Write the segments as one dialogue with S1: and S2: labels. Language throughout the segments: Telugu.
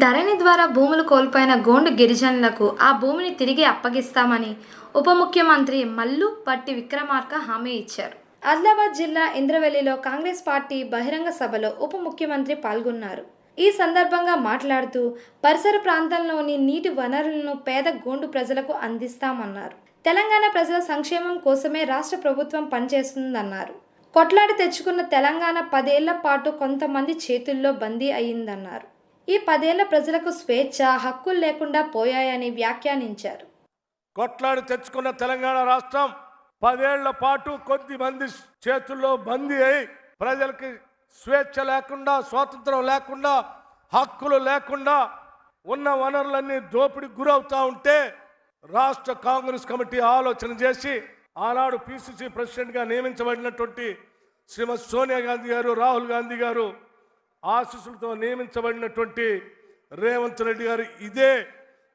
S1: ధరణి ద్వారా భూములు కోల్పోయిన గోండు గిరిజనులకు ఆ భూమిని తిరిగి అప్పగిస్తామని ఉప ముఖ్యమంత్రి మల్లు పట్టి విక్రమార్క హామీ ఇచ్చారు. ఆదిలాబాద్ జిల్లా ఇంద్రవెల్లిలో కాంగ్రెస్ పార్టీ బహిరంగ సభలో ఉప ముఖ్యమంత్రి పాల్గొన్నారు. ఈ సందర్భంగా మాట్లాడుతూ పరిసర ప్రాంతంలోని నీటి వనరులను పేద గోండు ప్రజలకు అందిస్తామన్నారు. తెలంగాణ ప్రజల సంక్షేమం కోసమే రాష్ట్ర ప్రభుత్వం పనిచేస్తుందన్నారు. కొట్లాడి తెచ్చుకున్న తెలంగాణ పదేళ్ళ పాటు కొంతమంది చేతుల్లో బందీ అయిందన్నారు ఈ పదేళ్ళ ప్రజలకు స్వేచ్ఛ హక్కులు లేకుండా పోయాయని వ్యాఖ్యానించారు.
S2: కొట్లాడి తెచ్చుకున్న తెలంగాణ రాష్ట్రం పదేళ్ళ పాటు కొద్ది మంది చేతుల్లో బందీ అయి ప్రజలకి స్వేచ్ఛ లేకుండా స్వాతంత్రం లేకుండా హక్కులు లేకుండా ఉన్న వనరులన్నీ దోపిడి గురవుతా ఉంటే రాష్ట్ర కాంగ్రెస్ కమిటీ ఆలోచన చేసి ఆనాడు పిసిసి ప్రెసిడెంట్గా నియమించబడినటువంటి శ్రీమతి సోనియా గాంధీ గారు రాహుల్ గాంధీ గారు ఆశీస్సులతో నియమించబడినటువంటి రేవంత్ రెడ్డి గారు ఇదే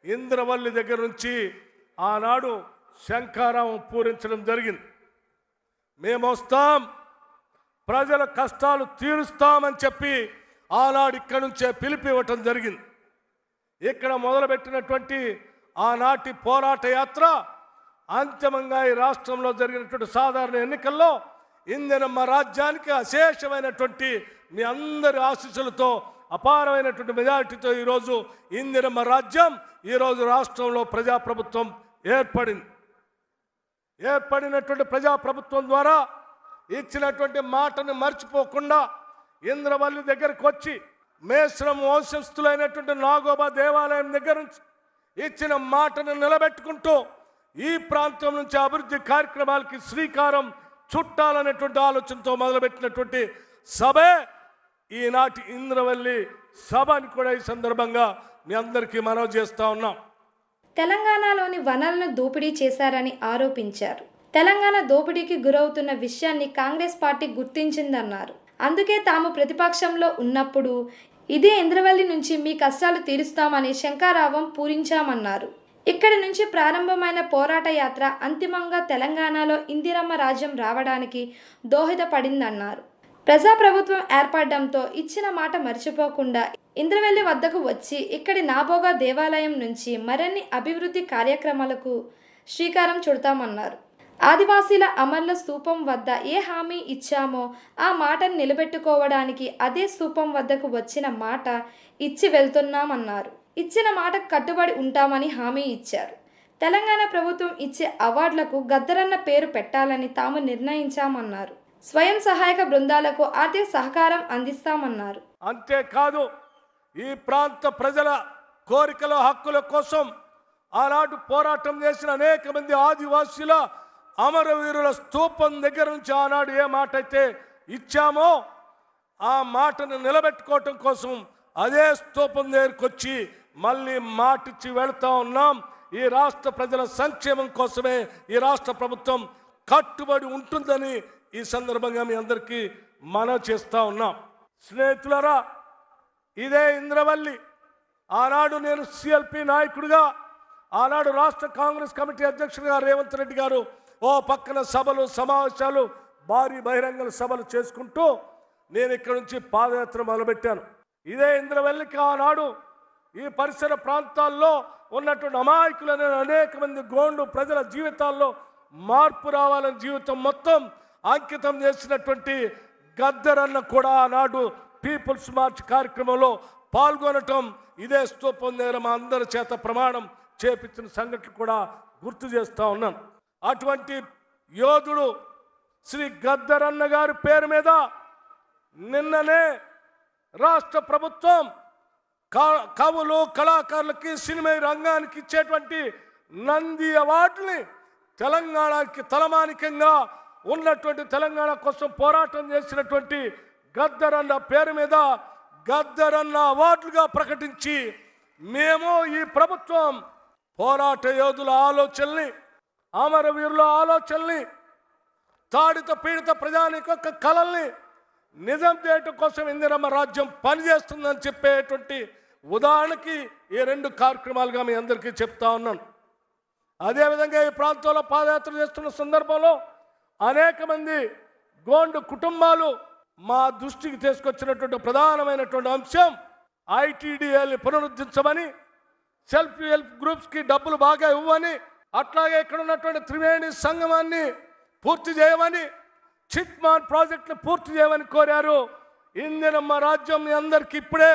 S2: ఇంద్రవల్లి దగ్గర నుంచి ఆనాడు శంఖారావం పూరించడం జరిగింది. మేము వస్తాం ప్రజల కష్టాలు తీరుస్తామని చెప్పి ఆనాడు ఇక్కడి నుంచే పిలిపి ఇవ్వటం జరిగింది. ఇక్కడ మొదలుపెట్టినటువంటి ఆనాటి పోరాట యాత్ర అంతిమంగా ఈ రాష్ట్రంలో జరిగినటువంటి సాధారణ ఎన్నికల్లో ఇందిరమ్మ రాజ్యానికి అశేషమైనటువంటి మీ అందరి ఆశీస్సులతో అపారమైనటువంటి మెజారిటీతో ఈరోజు ఇందిరమ్మ రాజ్యం ఈరోజు రాష్ట్రంలో ప్రజాప్రభుత్వం ఏర్పడింది. ఏర్పడినటువంటి ప్రజాప్రభుత్వం ద్వారా ఇచ్చినటువంటి మాటను మర్చిపోకుండా ఇంద్రవల్లి దగ్గరకు వచ్చి మేశ్రం వంశస్థులైనటువంటి నాగోబా దేవాలయం దగ్గర నుంచి ఇచ్చిన మాటను నిలబెట్టుకుంటూ ఈ ప్రాంతం నుంచి అభివృద్ధి కార్యక్రమాలకి శ్రీకారం చుట్టాలనేటువంటి ఆలోచనతో మొదలుపెట్టినటువంటి సభే ఈనాటి ఇంద్రవల్లి సభ అని కూడా ఈ సందర్భంగా మీ అందరికీ మనవి చేస్తా ఉన్నాం.
S1: తెలంగాణలోని వనరులను దోపిడీ చేశారని ఆరోపించారు. తెలంగాణ దోపిడీకి గురవుతున్న విషయాన్ని కాంగ్రెస్ పార్టీ గుర్తించిందన్నారు. అందుకే తాము ప్రతిపక్షంలో ఉన్నప్పుడు ఇదే ఇంద్రవల్లి నుంచి మీ కష్టాలు తీరుస్తామని శంకారావం పూరించామన్నారు. ఇక్కడి నుంచి ప్రారంభమైన పోరాట యాత్ర అంతిమంగా తెలంగాణలో ఇందిరమ్మ రాజ్యం రావడానికి దోహదపడిందన్నారు. ప్రజాప్రభుత్వం ఏర్పడడంతో ఇచ్చిన మాట మర్చిపోకుండా ఇంద్రవెల్లి వద్దకు వచ్చి ఇక్కడి నాబోగా దేవాలయం నుంచి మరిన్ని అభివృద్ధి కార్యక్రమాలకు శ్రీకారం చుడతామన్నారు. ఆదివాసీల అమర్ల స్థూపం వద్ద ఏ హామీ ఇచ్చామో ఆ మాటను నిలబెట్టుకోవడానికి అదే స్థూపం వద్దకు వచ్చిన మాట ఇచ్చి వెళ్తున్నామన్నారు. ఇచ్చిన మాటకు కట్టుబడి ఉంటామని హామీ ఇచ్చారు. తెలంగాణ ప్రభుత్వం ఇచ్చే అవార్డులకు గద్దరన్న పేరు పెట్టాలని తాము నిర్ణయించామన్నారు. స్వయం సహాయక బృందాలకు ఆర్థిక సహకారం అందిస్తామన్నారు.
S2: అంతేకాదు ఈ ప్రాంత ప్రజల కోరికల హక్కుల కోసం ఆనాడు పోరాటం చేసిన అనేక మంది ఆదివాసీల అమరవీరుల స్తూపం దగ్గర నుంచి ఆనాడు ఏ మాట అయితే ఇచ్చామో ఆ మాటను నిలబెట్టుకోవటం కోసం అదే స్తూపం దగ్గరికి వచ్చి మళ్ళీ మాటిచ్చి వెళుతూ ఉన్నాం. ఈ రాష్ట్ర ప్రజల సంక్షేమం కోసమే ఈ రాష్ట్ర ప్రభుత్వం కట్టుబడి ఉంటుందని ఈ సందర్భంగా మీ అందరికీ మన చేస్తూ ఉన్నాం. స్నేహితులరా ఇదే ఇంద్రవల్లి. ఆనాడు నేను సిఎల్పి నాయకుడిగా ఆనాడు రాష్ట్ర కాంగ్రెస్ కమిటీ అధ్యక్షుడిగా రేవంత్ రెడ్డి గారు ఓ పక్కన సభలు సమావేశాలు భారీ బహిరంగ సభలు చేసుకుంటూ నేను ఇక్కడి నుంచి పాదయాత్ర మొదలుపెట్టాను. ఇదే ఇంద్రవల్లికి ఆనాడు ఈ పరిసర ప్రాంతాల్లో ఉన్నటువంటి అమాయకులైన అనేక మంది గోండు ప్రజల జీవితాల్లో మార్పు రావాలని జీవితం మొత్తం అంకితం చేసినటువంటి గద్దరన్న కూడా ఆనాడు పీపుల్స్ మార్చ్ కార్యక్రమంలో పాల్గొనటం ఇదే స్తూపం దగ్గర మా అందరి చేత ప్రమాణం చేపించిన సంఘటన కూడా గుర్తు చేస్తూ ఉన్నాను అటువంటి యోధుడు శ్రీ గద్దరన్న గారి పేరు మీద నిన్ననే రాష్ట్ర ప్రభుత్వం క- కవులు కళాకారులకి సినిమా రంగానికి ఇచ్చేటువంటి నంది అవార్డుని తెలంగాణకి తలమానికంగా ఉన్నటువంటి తెలంగాణ కోసం పోరాటం చేసినటువంటి గద్దరన్న పేరు మీద గద్దరన్న అవార్డులుగా ప్రకటించి మేము ఈ ప్రభుత్వం పోరాట యోధుల ఆలోచనని అమరవీరుల ఆలోచనని తాడిత పీడిత ప్రజానికి యొక్క కళల్ని నిజం చేయటం కోసం ఇందిరమ్మ రాజ్యం పనిచేస్తుందని చెప్పేటువంటి ఉదాహరణకి ఈ రెండు కార్యక్రమాలుగా మీ అందరికీ చెప్తా ఉన్నాను. అదేవిధంగా ఈ ప్రాంతంలో పాదయాత్ర చేస్తున్న సందర్భంలో అనేక మంది గోండు కుటుంబాలు మా దృష్టికి తీసుకొచ్చినటువంటి ప్రధానమైనటువంటి అంశం ఐటీడీఏని పునరుద్ధరించమని సెల్ఫ్ హెల్ప్ గ్రూప్స్కి డబ్బులు బాగా ఇవ్వని అట్లాగే ఇక్కడ ఉన్నటువంటి త్రివేణి సంగమాన్ని పూర్తి చేయమని చిట్మాన్ ప్రాజెక్టును పూర్తి చేయమని కోరారు. ఇందినమ్మ రాజ్యం మీ అందరికీ ఇప్పుడే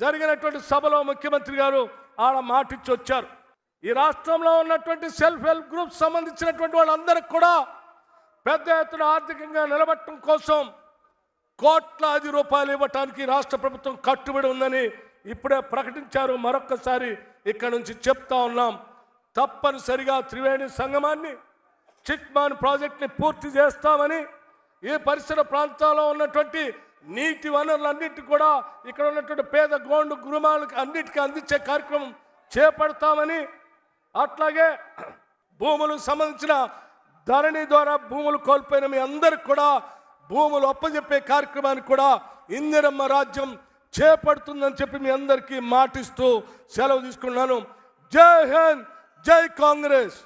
S2: జరిగినటువంటి సభలో ముఖ్యమంత్రి గారు ఆడ మాటిచ్చి వచ్చారు. ఈ రాష్ట్రంలో ఉన్నటువంటి సెల్ఫ్ హెల్ప్ గ్రూప్ సంబంధించినటువంటి వాళ్ళందరికీ కూడా పెద్ద ఎత్తున ఆర్థికంగా నిలబట్టడం కోసం కోట్లాది రూపాయలు ఇవ్వటానికి రాష్ట్ర ప్రభుత్వం కట్టుబడి ఉందని ఇప్పుడే ప్రకటించారు. మరొక్కసారి ఇక్కడ నుంచి చెప్తా ఉన్నాం. తప్పనిసరిగా త్రివేణి సంగమాన్ని చిట్మాన్ ప్రాజెక్ట్ని పూర్తి చేస్తామని ఈ పరిసర ప్రాంతాల్లో ఉన్నటువంటి నీటి వనరులన్నిటి కూడా ఇక్కడ ఉన్నటువంటి పేద గోండు గృహాలకు అన్నిటికీ అందించే కార్యక్రమం చేపడతామని అట్లాగే భూములకు సంబంధించిన ధరణి ద్వారా భూములు కోల్పోయిన మీ అందరికి కూడా భూములు అప్పజెప్పే కార్యక్రమాన్ని కూడా ఇందిరమ్మ రాజ్యం చేపడుతుందని చెప్పి మీ అందరికీ మాటిస్తూ సెలవు తీసుకున్నాను. జై హింద్ జై కాంగ్రెస్.